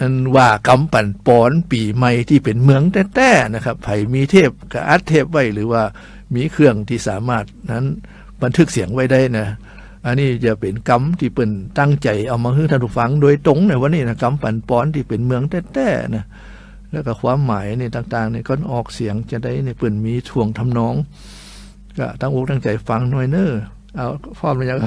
อันว่ากำปั่นปอนปีใหม่ที่เป็นเมืองแต้ๆนะครับไผ่มีเทพกับอัดเทพไว้หรือว่ามีเครื่องที่สามารถนั้นบันทึกเสียงไว้ได้นะอันนี้จะเป็นกำที่เป็นตั้งใจเอามาให้ท่านผู้ฟังโดยตรงในวันนี้นะกำปั่นปอนที่เป็นเมืองแต้ๆนะแล้วก็ความหมายในต่างๆเนี่ยก็ออกเสียงจะได้ในเปิ่นมีช่วงทำนองก็ตั้งอกตั้งใจฟังหน่อยเนอะ เอาพร้อมหรือยัง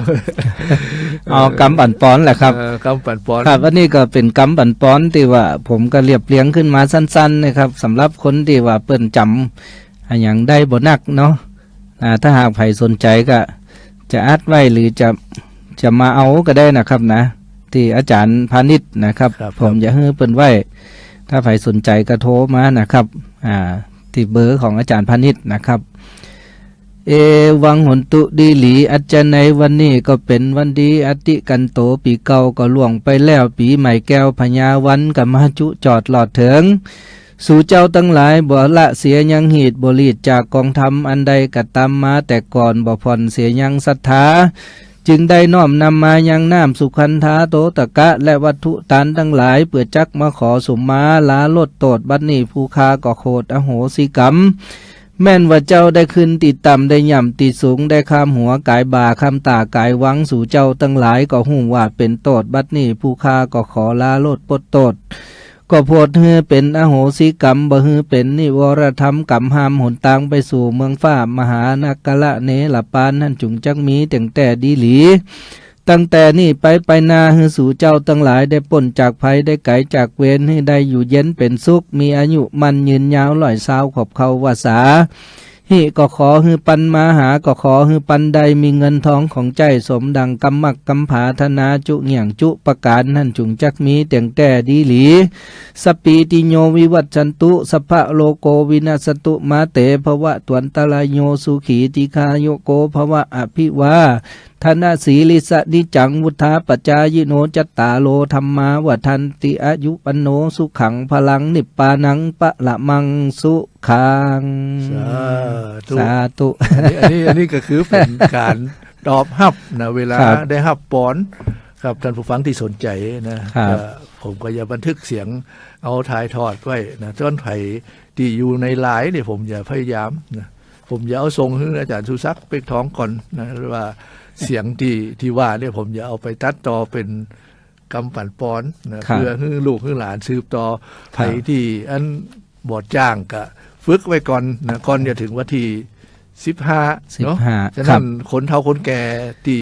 เอากำปั่นปอนแหละครับเออกำปั่นปอนครับอันนี้ก็เป็นกำปั่นปอนที่ว่า ผมก็เรียบเรียงขึ้นมาสั้น ๆ นะครับสำหรับคนที่ว่าเปิ้นจำอันอย่างได้บ่นักเนาะอ่าถ้าหากใครสนใจก็ จะอัดไว้หรือจะจะมาเอาก็ได้นะครับนะ ที่อาจารย์พาณิชย์นะครับ ผมจะให้เปิ้นไว้ ถ้าใครสนใจก็โทรมานะครับ อ่าที่เบอร์ของอาจารย์พาณิชย์นะครับ เอวังหนตุดีหลีอาจารย์ในวันนี้ก็เป็นวันดีอติกันโตปีเก่าก็ล่วงไปแล้วปีใหม่แก้วพญาวันกับมหจุจอดหลอดเถิง สู่เจ้าตั้งหลายบ่ละเสียยังหีดบรีดจากกองทำอันใดกะตามมาแต่ก่อนบ่ผ่อนเสียยังศรัทธาจึงได้น้อมนำมายังน้ำสุขันธาโตตะกะ และวัตถุตานทั้งหลาย เปื่อจักมาขอสมมาลาลดโตดบัดนี้ผู้คาก็โคดอโหสิกรรม แม่นว่าเจ้าได้ขึ้นติดต่ำได้ย่ำติดสูงได้ข้ามหัวกายบ่าข้ามตากายวังสู่เจ้าตั้งหลายก็หูว่าเป็นโตดบัดนี้ผู้คาก็ขอลาโลดปดโตดก็โพดเฮือเป็นอโหสิกรรมบ่ฮือเป็นนิวรธรรมกรรมหามหนตางไปสู่เมืองฟ้ามหานักกะละเนลปานนั่นจุงจักมีแต่งแต่ดีหลี ตั้งแต่นี่ไปไปนาฮือสู่เจ้าตั้งหลายได้ป่นจากภัยได้ไกลจากเวรให้ได้อยู่เย็นเป็นสุข มีอายุมันยืนยาวลอยสาวขอบเขาวาสาฮิก็ขอฮือปันมาหาก็ขอฮือปันใดมีเงินทองของใจสมดังกำมักกำผาธนาจุเหี่ยงจุประการนั่นจุงจักมีแต่งแต่ดีหลี สปีติโยวิวัตชันตุสภะโลโกวินาสตุมาเตภวะตวันตรายโยสุขีติคาโยโกภวะอภิวา ธนาสีลิสะนิจังวุธาปจายโนจัตตาโลธรรมาวัทันติอายุปนโนสุขังพลังนิปปานังปะละมังสุขัง สาธุสาธุอันนี้อันนี้อันนี้ก็คือเป็นการตอบฮับนะเวลาครับได้ฮับปอน ครับท่านผู้ฟังที่สนใจนะครับก็ผมก็จะบันทึกเสียงเอาถ่ายทอดไว้นะต้นไผ่ที่อยู่ในไลน์เนี่ยผมจะพยายามนะ ผมจะเอาส่งให้อาจารย์สุซักดิ์เป็กท้องก่อนนะว่าเสียงที่ที่ว่าเนี่ยผมจะเอาไปตัดต่อเป็นกำปั่นปอนนะครับเพื่อให้ลูกให้หลานสืบต่อไผ่ที่อันบอดจ้างกะฝึกไว้ก่อนนะก่อนจะถึงวันที่สิบห้าเนาะ15ฉะครันั้บนคนเฒ่าคนแก่ที่